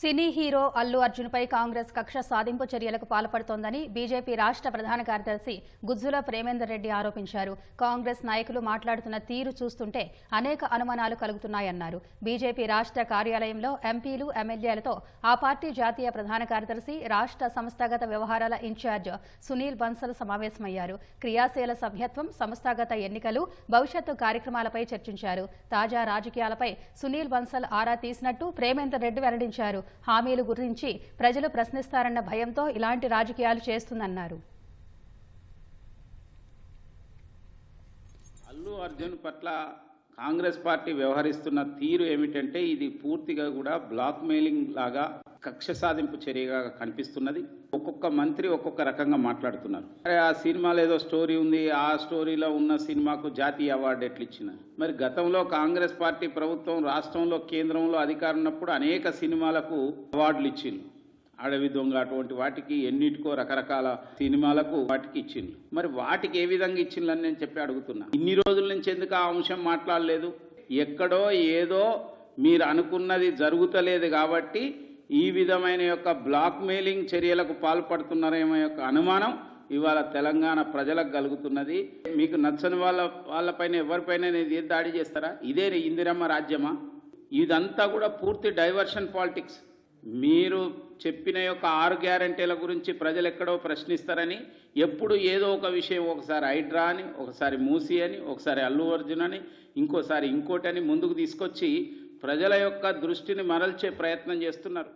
సినీ hero Allu అర్జున్పై కాంగ్రెస్ కక్ష సాధింపు చర్యలకు పాల్పడుతోందని బీజేపీ రాష్ట్ర ప్రధాన కార్యదర్శి గుజ్జుల ప్రేమేందర్ రెడ్డి ఆరోపించారు. కాంగ్రెస్ నాయకులు మాట్లాడుతున్న తీరు చూస్తుంటే అనేక అనుమానాలు కలుగుతున్నాయన్నారు. బీజేపీ రాష్ట్ర కార్యాలయంలో ఎంపీలు ఎమ్మెల్యేలతో ఆ పార్టీ జాతీయ ప్రధాన కార్యదర్శి రాష్ట్ర సంస్థాగత వ్యవహారాల ఇన్ఛార్జ్ సునీల్ బన్సల్ సమావేశమయ్యారు. క్రియాశీల సభ్యత్వం సంస్థాగత ఎన్నికలు భవిష్యత్తు కార్యక్రమాలపై చర్చించారు. తాజా రాజకీయాలపై సునీల్ బన్సల్ ఆరా తీసినట్టు ప్రేమేందర్ రెడ్డి వెల్లడించారు. హామీలు గురించి ప్రజలు ప్రశ్నిస్తారన్న భయంతో ఇలాంటి రాజకీయాలు చేస్తుందన్నారు. అల్లు అర్జున్ పట్ల కాంగ్రెస్ పార్టీ వ్యవహరిస్తున్న తీరు ఏమిటంటే ఇది పూర్తిగా కూడా బ్లాక్ మెయిలింగ్ లాగా కక్ష సాధింపు చర్యగా కనిపిస్తున్నది. ఒక్కొక్క మంత్రి ఒక్కొక్క రకంగా మాట్లాడుతున్నారు. అరే ఆ సినిమాలో ఏదో స్టోరీ ఉంది. ఆ స్టోరీలో ఉన్న సినిమాకు జాతీయ అవార్డు ఎట్లు ఇచ్చినారు మరి గతంలో కాంగ్రెస్ పార్టీ ప్రభుత్వం రాష్ట్రంలో కేంద్రంలో అధికారం ఉన్నప్పుడు అనేక సినిమాలకు అవార్డులు ఇచ్చింది అడవి దొంగ అటువంటి వాటికి ఎన్నిటికో రకరకాల సినిమాలకు వాటికి ఇచ్చింది మరి వాటికి ఏ విధంగా ఇచ్చిందని నేను చెప్పి అడుగుతున్నా. ఇన్ని రోజుల నుంచి ఎందుకు ఆ అంశం మాట్లాడలేదు? ఎక్కడో ఏదో మీరు అనుకున్నది జరుగుతలేదు కాబట్టి ఈ విధమైన యొక్క బ్లాక్ మెయిలింగ్ చర్యలకు పాల్పడుతున్నారేమో యొక్క అనుమానం ఇవాళ తెలంగాణ ప్రజలకు కలుగుతున్నది. మీకు నచ్చని వాళ్ళ వాళ్ళపైన ఎవరిపైన ఇది దాడి చేస్తారా? ఇదే ఇందిరమ్మ రాజ్యమా? ఇదంతా కూడా పూర్తి డైవర్షన్ పాలిటిక్స్. మీరు చెప్పిన యొక్క ఆరు గ్యారంటీల గురించి ప్రజలు ఎక్కడో ప్రశ్నిస్తారని ఎప్పుడు ఏదో ఒక విషయం ఒకసారి హైడ్రా అని ఒకసారి మూసి అని ఒకసారి అల్లు అర్జున్ అని ఇంకోసారి ఇంకోటి అని ముందుకు తీసుకొచ్చి ప్రజల యొక్క దృష్టిని మరల్చే ప్రయత్నం చేస్తున్నారు.